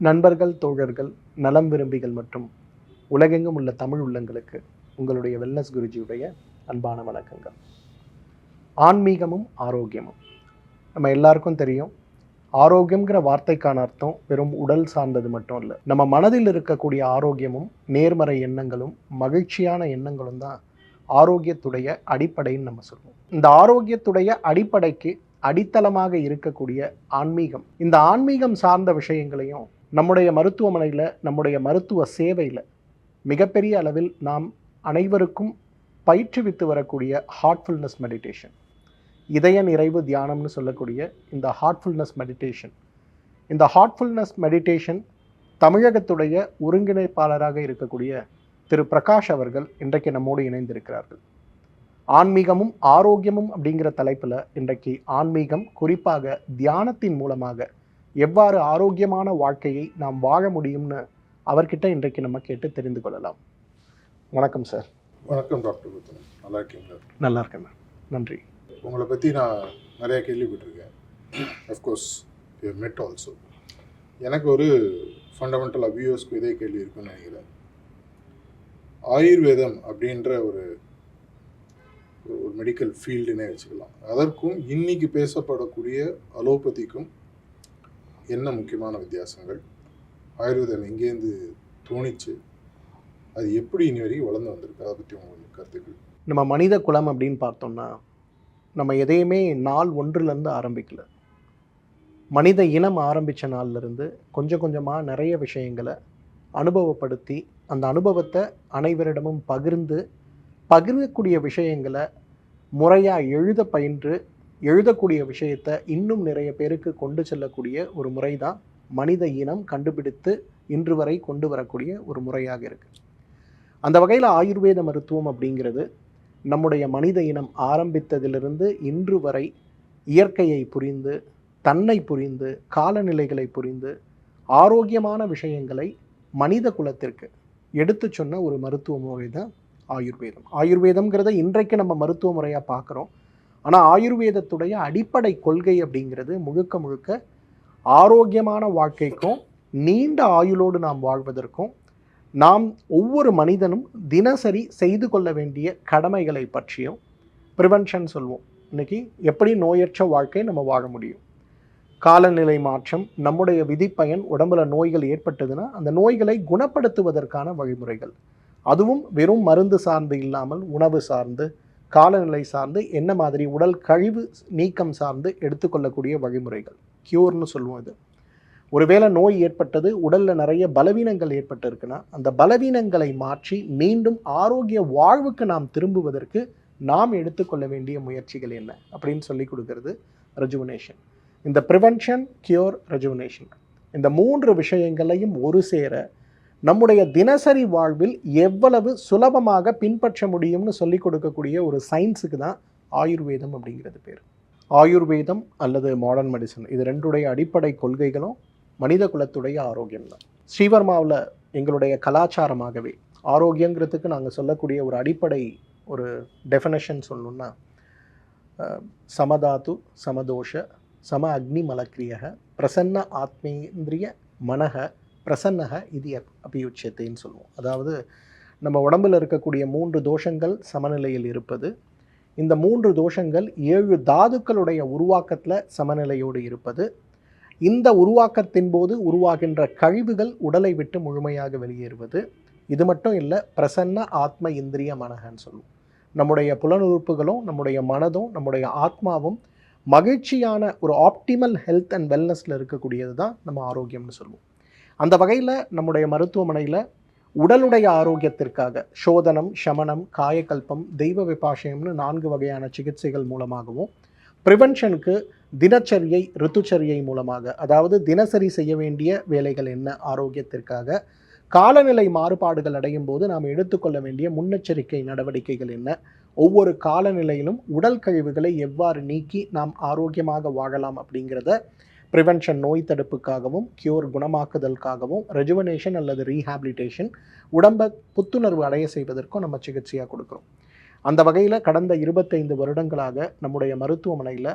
நண்பர்கள் தோழர்கள் நலம் விரும்பிகள் மற்றும் உலகெங்கும் உள்ள தமிழ் உள்ளங்களுக்கு உங்களுடைய வெல்னஸ் குருஜியுடைய அன்பான வணக்கங்கள். ஆன்மீகமும் ஆரோக்கியமும். நம்ம எல்லாருக்கும் தெரியும் ஆரோக்கியம்ங்கிற வார்த்தைக்கான அர்த்தம் வெறும் உடல் சார்ந்தது மட்டும் இல்லை. நம்ம மனதில் இருக்கக்கூடிய ஆரோக்கியமும் நேர்மறை எண்ணங்களும் மகிழ்ச்சியான எண்ணங்களும் தான் ஆரோக்கியத்துடைய அடிப்படைன்னு நம்ம சொல்லுவோம். இந்த ஆரோக்கியத்துடைய அடிப்படைக்கு அடித்தளமாக இருக்கக்கூடிய ஆன்மீகம். இந்த ஆன்மீகம் சார்ந்த விஷயங்களையும் நம்முடைய மருத்துவமனையில் நம்முடைய மருத்துவ சேவையில் மிகப்பெரிய அளவில் நாம் அனைவருக்கும் பயிற்றுவித்து வரக்கூடிய ஹார்ட்ஃபுல்னஸ் மெடிடேஷன் இதய நிறைவு தியானம்னு சொல்லக்கூடிய இந்த ஹார்ட்ஃபுல்னஸ் மெடிடேஷன் இந்த ஹார்ட்ஃபுல்னஸ் மெடிடேஷன் தமிழகத்துடைய ஒருங்கிணைப்பாளராக இருக்கக்கூடிய திரு பிரகாஷ் அவர்கள் இன்றைக்கு நம்மோடு இணைந்திருக்கிறார்கள். ஆன்மீகமும் ஆரோக்கியமும் அப்படிங்கிற தலைப்பில் இன்றைக்கு ஆன்மீகம் குறிப்பாக தியானத்தின் மூலமாக எவ்வாறு ஆரோக்கியமான வாழ்க்கையை நாம் வாழ முடியும்னு அவர்கிட்ட இன்றைக்கு நம்ம கேட்டு தெரிந்து கொள்ளலாம். வணக்கம் சார் வணக்கம் டாக்டர் புத்தன் நல்லா இருக்கீங்களா? நல்லா இருக்கேன் நன்றி. உங்களை பற்றி நான் நிறைய கேள்விப்பட்டிருக்கேன். அஃப்கோர்ஸ் யூ மெட் ஆல்சோ எனக்கு ஒரு ஃபண்டமெண்டல் அபியூஸ்க்கு இதே கேள்வி இருக்குன்னு நினைக்கிறேன். ஆயுர்வேதம் அப்படின்ற ஒரு ஒரு மெடிக்கல் ஃபீல்டுனே வச்சுக்கலாம். அதற்கும் இன்னைக்கு பேசப்படக்கூடிய அலோபதிக்கும் என்ன முக்கியமான வித்தியாசங்கள்? ஆயுர்வேதம் எங்கேருந்து தோணிச்சு? அது எப்படி இனி வரைக்கும் வளர்ந்து வந்திருக்கு? அதை பற்றி உங்களுக்கு கருத்துக்கள். நம்ம மனித குலம் அப்படின்னு பார்த்தோம்னா நம்ம எதையுமே நாள் ஒன்றுலேருந்து ஆரம்பிக்கல. மனித இனம் ஆரம்பித்த நாள்லேருந்து கொஞ்சம் கொஞ்சமாக நிறைய விஷயங்களை அனுபவப்படுத்தி அந்த அனுபவத்தை அனைவரிடமும் பகிர்ந்து பகிரக்கூடிய விஷயங்களை முறையாக எழுத பயின்று எழுதக்கூடிய விஷயத்தை இன்னும் நிறைய பேருக்கு கொண்டு செல்லக்கூடிய ஒரு முறை தான் மனித இனம் கண்டுபிடித்து இன்று வரை கொண்டு வரக்கூடிய ஒரு முறையாக இருக்குது அந்த வகையில் ஆயுர்வேத மருத்துவம் அப்படிங்கிறது நம்முடைய மனித இனம் ஆரம்பித்ததிலிருந்து இன்று வரை இயற்கையை புரிந்து தன்னை புரிந்து காலநிலைகளை புரிந்து ஆரோக்கியமான விஷயங்களை மனித குலத்திற்கு எடுத்து சொன்ன ஒரு மருத்துவ முறை தான் ஆயுர்வேதம். ஆயுர்வேதம்ங்கிறத இன்றைக்கு நம்ம மருத்துவ முறையாக பார்க்குறோம். ஆனால் ஆயுர்வேதத்துடைய அடிப்படை கொள்கை அப்படிங்கிறது முழுக்க முழுக்க ஆரோக்கியமான வாழ்க்கைக்கும் நீண்ட ஆயுளோடு நாம் வாழ்வதற்கும் நாம் ஒவ்வொரு மனிதனும் தினசரி செய்து கொள்ள வேண்டிய கடமைகளை பற்றியும் ப்ரிவென்ஷன் சொல்வோம். இன்னைக்கு எப்படி நோயற்ற வாழ்க்கை நம்ம வாழ முடியும்? காலநிலை மாற்றம் நம்முடைய விதிப்பயன் உடம்புல நோய்கள் ஏற்பட்டதுன்னா அந்த நோய்களை குணப்படுத்துவதற்கான வழிமுறைகள். அதுவும் வெறும் மருந்து சார்ந்து இல்லாமல் உணவு சார்ந்து காலநிலை சார்ந்து என்ன மாதிரி உடல் கழிவு நீக்கம் சார்ந்து எடுத்துக்கொள்ளக்கூடிய வழிமுறைகள்? க்யூர்னு சொல்லுவோம் இது. ஒருவேளை நோய் ஏற்பட்டது உடலில் நிறைய பலவீனங்கள் ஏற்பட்டிருக்குன்னா அந்த பலவீனங்களை மாற்றி மீண்டும் ஆரோக்கிய வாழ்வுக்கு நாம் திரும்புவதற்கு நாம் எடுத்துக்கொள்ள வேண்டிய முயற்சிகள் என்ன? அப்படின்னு சொல்லி கொடுக்கறது ரெஜுவனேஷன் இந்த ப்ரிவென்ஷன் கியூர் ரெஜுவனேஷன் இந்த மூன்று விஷயங்களையும் ஒரு சேர நம்முடைய தினசரி வாழ்வில் எவ்வளவு சுலபமாக பின்பற்ற முடியும்னு சொல்லிக் கொடுக்கக்கூடிய ஒரு சயின்ஸுக்கு தான் ஆயுர்வேதம் அப்படிங்கிறது பேர். ஆயுர்வேதம் அல்லது மாடர்ன் மெடிசன் இது ரெண்டுடைய அடிப்படை கொள்கைகளும் மனித குலத்துடைய ஆரோக்கியம் தான். ஸ்ரீவர்மாவில் எங்களுடைய கலாச்சாரமாகவே ஆரோக்கியங்கிறதுக்கு நாங்கள் சொல்லக்கூடிய ஒரு அடிப்படை ஒரு டெஃபினேஷன் சொல்லணும்னா சமதாத்து சமதோஷ சம அக்னி மலக்கிரியக பிரசன்ன ஆத்மேந்திரிய மனக பிரசன்னக இது அப்- அபியுச்சியத்தைன்னு சொல்லுவோம். அதாவது நம்ம உடம்பில் இருக்கக்கூடிய மூன்று தோஷங்கள் சமநிலையில் இருப்பது இந்த மூன்று தோஷங்கள் ஏழு தாதுக்களுடைய உருவாக்கத்தில் சமநிலையோடு இருப்பது இந்த உருவாக்கத்தின் போது உருவாகின்ற கழிவுகள் உடலை விட்டு முழுமையாக வெளியேறுவது இது மட்டும் இல்லை பிரசன்ன ஆத்ம இந்திரிய மனகன்னு சொல்லுவோம். நம்முடைய புலனுறுப்புகளும் நம்முடைய மனதும் நம்முடைய ஆத்மாவும் மகிழ்ச்சியான ஒரு ஆப்டிமல் ஹெல்த் அண்ட் வெல்னஸில் இருக்கக்கூடியது தான் நம்ம ஆரோக்கியம்னு சொல்லுவோம். அந்த வகையில் நம்முடைய மருத்துவமனையில் உடலுடைய ஆரோக்கியத்திற்காக சோதனம் சமனம் காயக்கல்பம் தெய்வ விபாஷயம்னு நான்கு வகையான சிகிச்சைகள் மூலமாகவும் ப்ரிவென்ஷனுக்கு தினச்சரியை ரித்துச்சரியை மூலமாக அதாவது தினசரி செய்ய வேண்டிய வேலைகள் என்ன ஆரோக்கியத்திற்காக காலநிலை மாறுபாடுகள் அடையும் போது நாம் எடுத்துக்கொள்ள வேண்டிய முன்னெச்சரிக்கை நடவடிக்கைகள் என்ன ஒவ்வொரு காலநிலையிலும் உடல் கழிவுகளை எவ்வாறு நீக்கி நாம் ஆரோக்கியமாக வாழலாம் அப்படிங்கிறத ப்ரிவென்ஷன் நோய் தடுப்புக்காகவும் கியூர் குணமாக்குதலுக்காகவும் ரெஜுவனேஷன் அல்லது ரீஹாபிலிட்டேஷன் உடம்பை புத்துணர்வு அடைய செய்வதற்கும் நம்ம சிகிச்சையாக கொடுக்குறோம். அந்த வகையில் கடந்த இருபத்தைந்து வருடங்களாக நம்முடைய மருத்துவமனையில்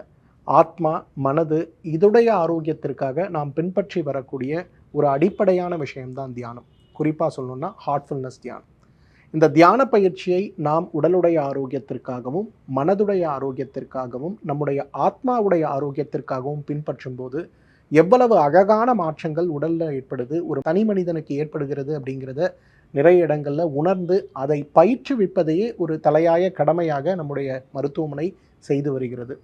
ஆத்மா மனது இதுடைய ஆரோக்கியத்திற்காக நாம் பின்பற்றி வரக்கூடிய ஒரு அடிப்படையான விஷயம்தான் தியானம். குறிப்பாக சொல்லணும்னா ஹார்ட்ஃபுல்னஸ் தியானம். இந்த தியான பயிற்சியை நாம் உடலுடைய ஆரோக்கியத்திற்காகவும் மனதுடைய ஆரோக்கியத்திற்காகவும் நம்முடைய ஆத்மாவுடைய ஆரோக்கியத்திற்காகவும் பின்பற்றும் போது எவ்வளவு அழகான மாற்றங்கள் உடலில் ஏற்படுது ஒரு தனி மனிதனுக்கு ஏற்படுகிறது அப்படிங்கிறத நிறைய இடங்களில் உணர்ந்து அதை பயிற்றுவிப்பதையே ஒரு தலையாய கடமையாக நம்முடைய மருத்துவமனை செய்து வருகிறது.